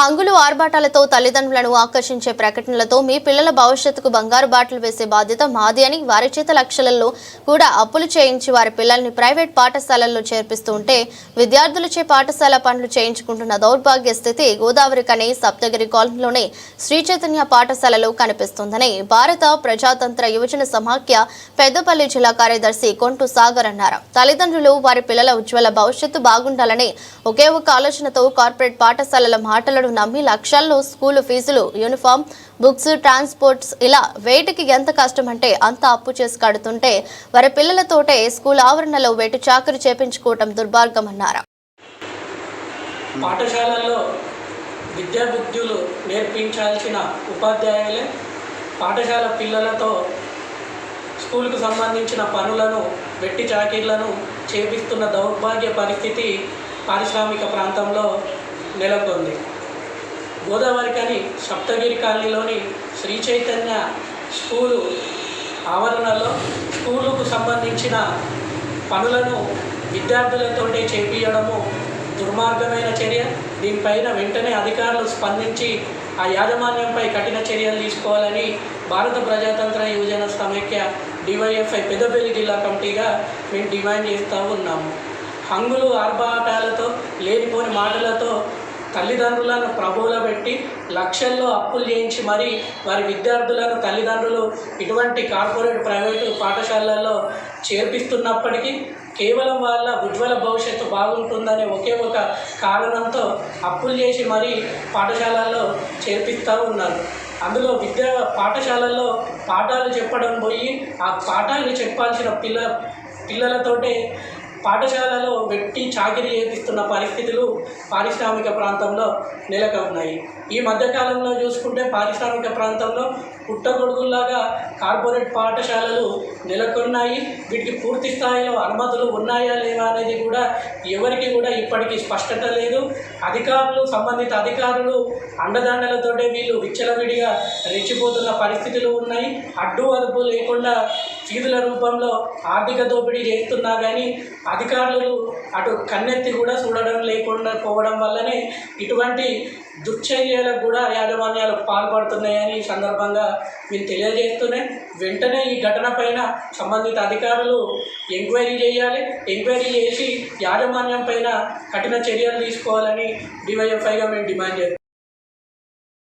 హంగులు ఆర్భాటాలతో తల్లిదండ్రులను ఆకర్షించే ప్రకటనలతో మీ పిల్లల భవిష్యత్తుకు బంగారు బాటలు వేసే బాధ్యత మాది అని వారి చేత లక్షలలో కూడా అప్పులు చేయించి వారి పిల్లల్ని ప్రైవేట్ పాఠశాలల్లో చేర్పిస్తూ ఉంటే విద్యార్థులచే పాఠశాల పనులు చేయించుకుంటున్న దౌర్భాగ్య స్థితి గోదావరి కని సప్తగిరి కాలనీలోనే శ్రీ చైతన్య పాఠశాలలో కనిపిస్తుందని భారత ప్రజాతంత్ర యువజన సమాఖ్య పెద్దపల్లి జిల్లా కార్యదర్శి కొంటు సాగర్ అన్నారు. తల్లిదండ్రులు వారి పిల్లల ఉజ్వల భవిష్యత్తు బాగుండాలని ఒకే ఒక ఆలోచనతో కార్పొరేట్ పాఠశాలల మాటలను నమ్మి లక్షల్లో స్కూలు ఫీజులు యూనిఫామ్ బుక్స్ ట్రాన్స్పోర్ట్స్ ఇలా వేటికి ఎంత కష్టమంటే అంత అప్పు చేసి కడుతుంటే వారి పిల్లలతోటే స్కూల్ ఆవరణలో వేటు చాకరీ చేపించుకోవటం దుర్భార్గమన్నారు పాఠశాలల్లో విద్యాబుద్ధులు నేర్పించాల్సిన ఉపాధ్యాయులే పాఠశాల పిల్లలతో స్కూల్కు సంబంధించిన పనులను వెట్టి చాకరీలను చేపిస్తున్న దౌర్భాగ్య పరిస్థితి పారిశ్రామిక ప్రాంతంలో నెలకొంది. గోదావరి కని సప్తగిరి కాలనీలోని శ్రీ చైతన్య స్కూలు ఆవరణలో స్కూలుకు సంబంధించిన పనులను విద్యార్థులతోటే చేపించడము దుర్మార్గమైన చర్య. దీనిపైన వెంటనే అధికారులు స్పందించి ఆ యాజమాన్యంపై కఠిన చర్యలు తీసుకోవాలని భారత ప్రజాతంత్ర యువజన సమైక్య డివైఎఫ్ఐ పెద్దపల్లి జిల్లా కమిటీగా మేము డిమాండ్ చేస్తూ ఉన్నాము. హంగులు ఆర్భాటాలతో లేనిపోని మాటలతో తల్లిదండ్రులను ప్రభువులో పెట్టి లక్షల్లో అప్పులు చేయించి మరి వారి విద్యార్థులను తల్లిదండ్రులు ఇటువంటి కార్పొరేట్ ప్రైవేటు పాఠశాలల్లో చేర్పిస్తున్నప్పటికీ కేవలం వాళ్ళ ఉజ్వల భవిష్యత్తు బాగుంటుందనే ఒకే ఒక కారణంతో అప్పులు చేసి మరీ పాఠశాలల్లో చేర్పిస్తూ ఉన్నారు. అందులో విద్యా పాఠశాలల్లో పాఠాలు చెప్పడం పోయి ఆ పాఠాలు చెప్పాల్సిన పిల్ల పిల్లలతోటే పాఠశాలలో వెట్టి చాకిరీ చేపిస్తున్న పరిస్థితులు పారిశ్రామిక ప్రాంతంలో నెలకొ ఉన్నాయి. ఈ మధ్యకాలంలో చూసుకుంటే పారిశ్రామిక ప్రాంతంలో పుట్టగొడుగుల్లాగా కార్పొరేట్ పాఠశాలలు నెలకొన్నాయి. వీటికి పూర్తి స్థాయిలో అనుమతులు ఉన్నాయా లేవా అనేది కూడా ఎవరికి కూడా ఇప్పటికీ స్పష్టత లేదు. అధికారులు సంబంధిత అధికారులు అండదండలతోటే వీళ్ళు విచ్చలవిడిగా రెచ్చిపోతున్న పరిస్థితులు ఉన్నాయి. అడ్డు అదుపు లేకుండా ఫీజుల రూపంలో ఆర్థిక దోపిడీ చేస్తున్నా కానీ అధికారులు అటు కన్నెత్తి కూడా చూడడం లేకుండా పోవడం వల్లనే ఇటువంటి దుశ్చర్యలకు కూడా యాజమాన్యాలు పాల్పడుతున్నాయని ఈ సందర్భంగా మేము తెలియజేస్తూనే వెంటనే ఈ ఘటన పైన సంబంధిత అధికారులు ఎంక్వైరీ చేయాలి. ఎంక్వైరీ చేసి యాజమాన్యం పైన కఠిన చర్యలు తీసుకోవాలని డివైఎఫ్ఐగా మేము డిమాండ్ చేస్తాం